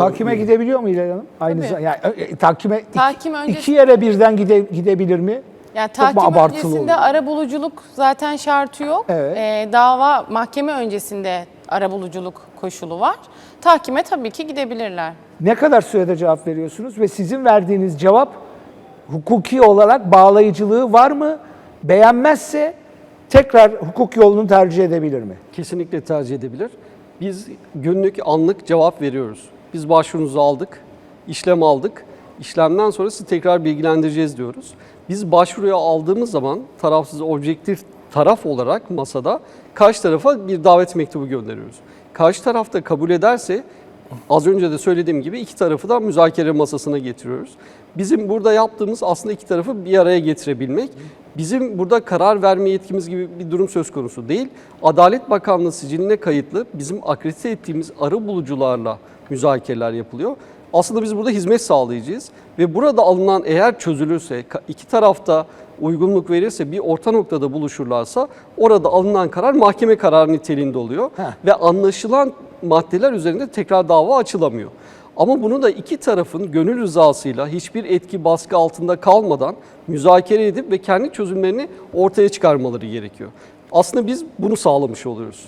Tahkime gidebiliyor mu İlhan Hanım? Aynı Tabii. zamanda yani, e, e, tahkime iki- öncesi- iki yere birden gide, gidebilir mi? Yani Çok mu tahkim abartılı öncesinde oluyor? ara buluculuk zaten şartı yok. Evet. Ee, dava mahkeme öncesinde ara buluculuk koşulu var. Tahkime tabii ki gidebilirler. Ne kadar sürede cevap veriyorsunuz ve sizin verdiğiniz cevap hukuki olarak bağlayıcılığı var mı? Beğenmezse tekrar hukuk yolunu tercih edebilir mi? Kesinlikle tercih edebilir. Biz günlük, anlık cevap veriyoruz. Biz başvurunuzu aldık, işlem aldık. İşlemden sonra sizi tekrar bilgilendireceğiz diyoruz. Biz başvuruyu aldığımız zaman tarafsız, objektif taraf olarak masada karşı tarafa bir davet mektubu gönderiyoruz. Karşı taraf da kabul ederse az önce de söylediğim gibi iki tarafı da müzakere masasına getiriyoruz. Bizim burada yaptığımız aslında iki tarafı bir araya getirebilmek. Bizim burada karar verme yetkimiz gibi bir durum söz konusu değil. Adalet Bakanlığı siciline kayıtlı bizim akredite ettiğimiz arı bulucularla müzakereler yapılıyor. Aslında biz burada hizmet sağlayacağız ve burada alınan eğer çözülürse, iki tarafta uygunluk verirse, bir orta noktada buluşurlarsa orada alınan karar mahkeme kararı niteliğinde oluyor Heh. ve anlaşılan maddeler üzerinde tekrar dava açılamıyor. Ama bunu da iki tarafın gönül rızasıyla hiçbir etki baskı altında kalmadan müzakere edip ve kendi çözümlerini ortaya çıkarmaları gerekiyor. Aslında biz bunu sağlamış oluyoruz.